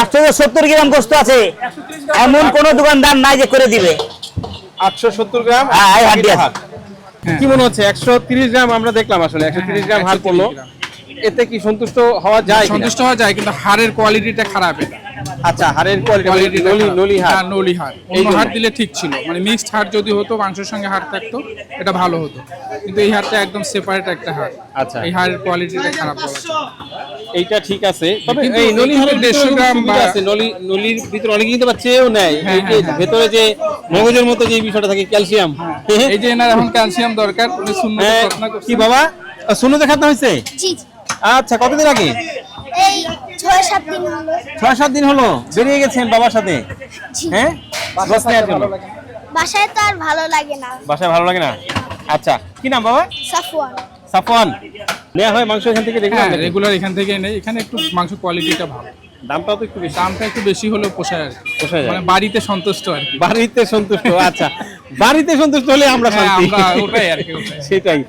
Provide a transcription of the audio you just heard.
আটশো সত্তর গ্রাম গোস্ত আছে। এমন কোন দোকানদার নাই যে করে দিবে। আটশো সত্তর গ্রাম হ্যাঁ। কি মনে হচ্ছে? একশো তিরিশ গ্রাম আমরা দেখলাম আসলে একশো তিরিশ গ্রাম হার পড়ল। এতে কি সন্তুষ্ট হওয়া যায়? সন্তুষ্ট হওয়া যায় কিন্তু হাড়ের কোয়ালিটিটা খারাপ এটা। আচ্ছা হাড়ের কোয়ালিটি কোয়ালিটিটা নলি নলি হাড়। হ্যাঁ, নলি হাড়। অন্য হাড় দিলে ঠিক ছিল। মানে মিক্সড হাড় যদি হতো মাংসের সঙ্গে হাড় থাকতো এটা ভালো হতো। কিন্তু এই হাড়টা একদম সেপারেট একটা হাড়। আচ্ছা। এই হাড়ের কোয়ালিটিটা খারাপ বলা এইটা ঠিক আছে। তবে এই নলি হাড়ের দেড়শো দেড়শো গ্রাম গ্রাম আছে। নলি নলির ভিতরে অনেকে কিন্তু চেয়েও নেয়। হ্যাঁ, এই যে হ্যাঁ, হ্যাঁ। ভেতরে যে মগজের মতো যে বিষয়টা থাকে ক্যালসিয়াম। এই যে এনার এখন ক্যালসিয়াম দরকার উনি শূন্য। কি বাবা? শুনুতে খাতে হয়েছে? আচ্ছা কতদিন আগে? এই ছয় সাত দিন হলো। ছয় সাত দিন হলো? বেরিয়ে গেছেন বাবার সাথে? হ্যাঁ? গোস নেওয়ার জন্য বাসায় তো আর ভালো লাগে না। বাসায় ভালো লাগে না? আচ্ছা কি নাম বাবা? সাফওয়ান। সাফওয়ান। নেওয়া হয় মাংস এখান থেকে দেখলাম হ্যাঁ রেগুলার এখান থেকে নেই। এখানে একটু মাংস কোয়ালিটিটা ভালো। দামটাও তো একটু বেশি। দামটা একটু বেশি হলেও পোষায় আর পোষায় যায়। মানে বাড়িতে সন্তুষ্ট আর বাড়িতে সন্তুষ্ট আচ্ছা। বাড়িতে সন্তুষ্ট হলে আমরা হ্যাঁ, শান্তি। ওটাই আর কি, সেটাই।